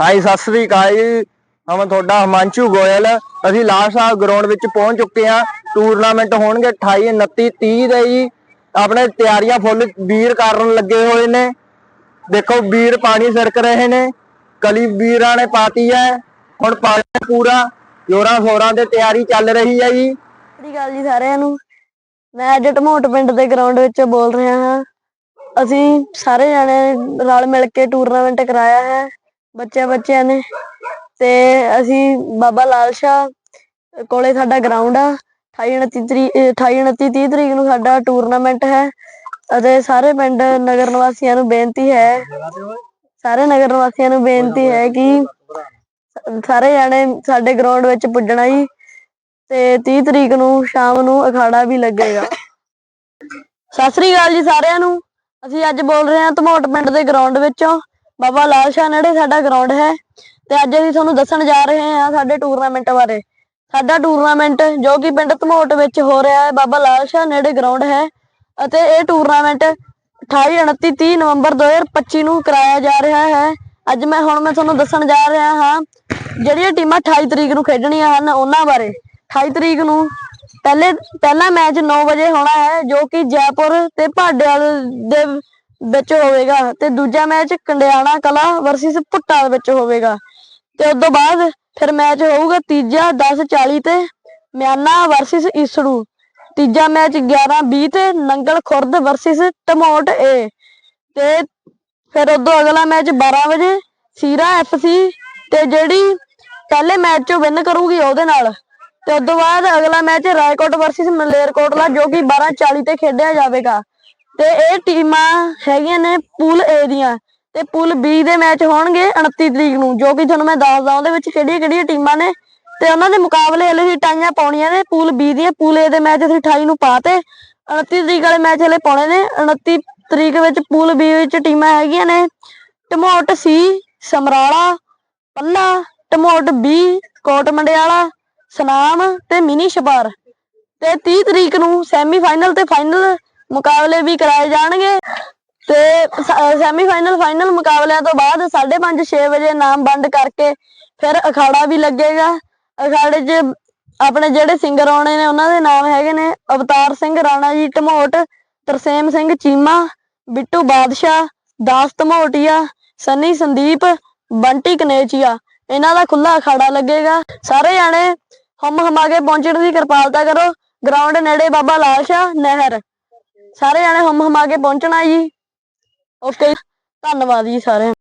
High Sat Sri ਅਕਾਲ ਜੀ। ਮੈਂ ਤੁਹਾਡਾ ਹਿਮਾਂਸ਼ੂ ਗੋਇਲ, ਅਸੀਂ ਲਾਸਟ ਆ ਗਰਾਊਂਡ ਵਿੱਚ ਪਹੁੰਚ ਚੁੱਕੇ ਹਾਂ। ਟੂਰਨਾਮੈਂਟ ਹੋਣਗੇ 28 29 30 ਦੇ ਜੀ। ਆਪਣੇ ਤਿਆਰੀਆਂ ਫੁੱਲ ਵੀਰ ਕਰਨ ਲੱਗੇ ਹੋਏ ਨੇ। ਦੇਖੋ, ਵੀਰ ਪਾਣੀ ਸਿਰਕ ਰਹੇ ਨੇ। ਕਲੀ ਵੀਰਾਂ ਨੇ ਪਾਤੀ ਹੈ। ਹੁਣ ਪਾਣੀ ਪੂਰਾ। ਜੋਰਾਂ ਸ਼ੋਰਾਂ ਤੇ ਤਿਆਰੀ ਚੱਲ ਰਹੀ ਹੈ ਜੀ। ਸਤਿ ਸ਼੍ਰੀ ਜੀ ਸਾਰਿਆਂ ਨੂੰ। ਮੈਂ ਅੱਜ ਟਮੋਟ ਪਿੰਡ ਦੇ ਗਰਾਊਂਡ ਵਿੱਚ ਬੋਲ ਰਿਹਾ ਹਾਂ। ਅਸੀਂ ਸਾਰੇ ਜਣੇ ਰਲ ਮਿਲ ਕੇ ਟੂਰਨਾਮੈਂਟ ਕਰਾਇਆ ਹੈ। ਬੱਚਿਆਂ ਬੱਚਿਆਂ ਨੇ। ਤੇ ਅਸੀਂ ਬਾਬਾ ਲਾਲ ਸ਼ਾਹ ਕੋਲੇ ਸਾਡਾ ਗਰਾਊਂਡ ਆ। 28 29 30 ਤਰੀਕ ਨੂੰ ਸਾਡਾ ਟੂਰਨਾਮੈਂਟ ਹੈ। ਅਤੇ ਸਾਰੇ ਪਿੰਡ ਨਗਰ ਨਿਵਾਸੀਆਂ ਨੂੰ ਬੇਨਤੀ ਹੈ, ਸਾਰੇ ਨਗਰ ਨਿਵਾਸੀਆਂ ਨੂੰ ਬੇਨਤੀ ਹੈ ਕਿ ਸਾਰੇ ਜਾਣੇ ਸਾਡੇ ਗਰਾਊਂਡ ਵਿੱਚ ਪੁੱਜਣਾ ਜੀ। ਤੇ 30 ਤਰੀਕ ਨੂੰ ਸ਼ਾਮ ਨੂੰ ਅਖਾੜਾ ਵੀ ਲੱਗੇਗਾ। ਸਤਿ ਸ੍ਰੀ ਅਕਾਲ ਜੀ ਸਾਰਿਆਂ ਨੂੰ। ਅਸੀਂ ਅੱਜ ਬੋਲ ਰਹੇ ਹਾਂ ਧਮੋਟ ਪਿੰਡ ਦੇ ਗਰਾਊਂਡ ਵਿੱਚੋਂ। ਬਾਬਾ ਲਾਲ ਸ਼ਾਹ ਨੇੜੇ ਸਾਡਾ ਗਰਾਊਂਡ ਹੈ ਤੇ ਅੱਜ ਅਸੀਂ ਤੁਹਾਨੂੰ ਦੱਸਣ ਜਾ ਰਹੇ ਹਾਂ ਸਾਡੇ ਟੂਰਨਾਮੈਂਟ ਬਾਰੇ। ਸਾਡਾ ਟੂਰਨਾਮੈਂਟ ਜੋ ਕਿ ਪਿੰਡ ਧਮੋਟ ਵਿੱਚ ਹੋ ਰਿਹਾ ਹੈ, ਬਾਬਾ ਲਾਲ ਸ਼ਾਹ ਨੇੜੇ ਗਰਾਊਂਡ ਹੈ ਅਤੇ ਇਹ ਟੂਰਨਾਮੈਂਟ 28 29 30 ਨਵੰਬਰ 2025 ਨੂੰ ਕਰਾਇਆ ਜਾ ਰਿਹਾ ਹੈ। ਅੱਜ ਮੈਂ ਹੁਣ ਮੈਂ ਤੁਹਾਨੂੰ ਦੱਸਣ ਜਾ ਰਿਹਾ ਹਾਂ ਜਿਹੜੀਆਂ ਟੀਮਾਂ 28 ਤਰੀਕ ਨੂੰ ਖੇਡਣੀਆਂ ਹਨ ਉਹਨਾਂ ਬਾਰੇ। 28 ਤਰੀਕ ਨੂੰ ਪਹਿਲੇ, ਪਹਿਲਾ ਮੈਚ 9 ਵਜੇ ਹੋਣਾ ਹੈ ਜੋ ਕਿ ਜੈਪੁਰ ਤੇ ਭਾਡੇਵਾਲ ਦੇ ਵਿੱਚ ਹੋਵੇਗਾ ਤੇ ਦੂਜਾ ਮੈਚ ਕੰਡਿਆਣਾ ਕਲਾ ਵਰਸਸ ਭੁੱਟਾ ਵਿੱਚ ਹੋਵੇਗਾ। ਤੇ ਉਸ ਤੋਂ ਬਾਅਦ ਫਿਰ ਮੈਚ ਹੋਊਗਾ ਤੀਜਾ 10:40 ਤੇ ਮਿਆਨਾ ਵਰਸਸ ਈਸੜੂ। ਤੀਜਾ ਮੈਚ 11:20 ਤੇ ਨੰਗਲ ਖੁਰਦ ਵਰਸਸ ਟਮੋਟ ਏ। ਤੇ ਫਿਰ ਉਦੋਂ ਅਗਲਾ ਮੈਚ 12 ਵਜੇ ਸੀਰਾ ਐਫਸੀ ਤੇ ਜਿਹੜੀ ਪਹਿਲੇ ਮੈਚ ਚੋਂ ਵਿਨ ਕਰੂਗੀ ਉਹਦੇ ਨਾਲ। ਤੇ ਉਸ ਤੋਂ ਬਾਅਦ ਅਗਲਾ ਮੈਚ ਰਾਏਕੋਟ ਵਰਸਸ ਮਲੇਰਕੋਟਲਾ ਜੋ ਕਿ 12:40 ਤੇ ਖੇਡਿਆ ਜਾਵੇਗਾ। ਤੇ ਇਹ ਟੀਮਾਂ ਹੈਗੀਆਂ ਨੇ ਪੂਲ ਏ ਦੀਆਂ ਤੇ ਪੂਲ ਬੀ ਦੇ ਮੈਚ ਹੋਣਗੇ 29 ਤਰੀਕ ਨੂੰ, ਜੋ ਕਿ ਤੁਹਾਨੂੰ ਮੈਂ ਦੱਸਦਾ ਉਹਦੇ ਵਿੱਚ ਕਿਹੜੀਆਂ ਕਿਹੜੀਆਂ ਟੀਮਾਂ ਨੇ ਤੇ ਉਹਨਾਂ ਦੇ ਮੁਕਾਬਲੇ ਹਲੇ ਵੀ ਟਾਈਆਂ ਪਾਉਣੀਆਂ ਨੇ, ਪੂਲ ਬੀ ਦੀਆਂ, ਪੂਲ ਏ ਦੇ ਮੈਚ ਅਸੀਂ 28 ਨੂੰ ਪਾਤੇ 29 ਤਰੀਕ ਵਾਲੇ ਮੈਚ ਹਲੇ ਪਾਉਣੇ ਨੇ 29 ਤਰੀਕ ਵਿੱਚ ਪੂਲ ਬੀ ਵਿੱਚ ਟੀਮਾਂ ਹੈਗੀਆਂ ਨੇ, ਟਮੋਟ ਸੀ ਸਮਰਾਲਾ ਪੱਲਾ ਟਮੋਟ ਬੀ ਕੋਟ ਮੰਡਿਆਲਾ, ਸਨਾਮ ਤੇ ਮਿਨੀ ਛਪਾਰ ਤੇ 30 ਤਰੀਕ ਨੂੰ ਸੈਮੀਫਾਈਨਲ ਤੇ ਫਾਈਨਲ ਮੁਕਾਬਲੇ ਵੀ ਕਰਾਏ ਜਾਣਗੇ ਤੇ ਸੈਮੀਫਾਈਨਲ ਫਾਈਨਲ ਮੁਕਾਬਲਿਆਂ ਤੋਂ ਬਾਅਦ 5:30 6 ਵਜੇ ਨਾਮ ਵੰਡ ਕਰਕੇ ਫਿਰ ਅਖਾੜਾ ਵੀ ਲੱਗੇਗਾ। ਅਖਾੜੇ 'ਚ ਆਪਣੇ ਜਿਹੜੇ ਸਿੰਗਰ ਆਉਣੇ ਨੇ, ਉਹਨਾਂ ਦੇ ਨਾਮ ਹੈਗੇ ਨੇ ਅਵਤਾਰ ਸਿੰਘ, ਰਾਣਾ ਜੀ ਢਮੋਟ, ਤਰਸੇਮ ਸਿੰਘ ਚੀਮਾ, ਬਿੱਟੂ ਬਾਦਸ਼ਾਹ, ਦਾਸ ਧਮੋਟੀਆ ਸੰਨੀ ਸੰਦੀਪ, ਬੰਟੀ ਕਨੇਚੀਆ। ਇਹਨਾਂ ਦਾ ਖੁੱਲਾ ਅਖਾੜਾ ਲੱਗੇਗਾ। ਸਾਰੇ ਜਾਣੇ ਹਮ ਹਮਾਕੇ ਪਹੁੰਚਣ ਦੀ ਕਿਰਪਾਲਤਾ ਕਰੋ। ਗਰਾਊਂਡ ਨੇੜੇ ਬਾਬਾ ਲਾਲ ਸ਼ਾਹ ਨਹਿਰ। ਸਾਰੇ ਜਾਣੇ ਹਮ ਹਮਾ ਕੇ ਪਹੁੰਚਣਾ ਜੀ ਓਕੇ ਧੰਨਵਾਦ ਜੀ ਸਾਰਿਆਂ ਦਾ।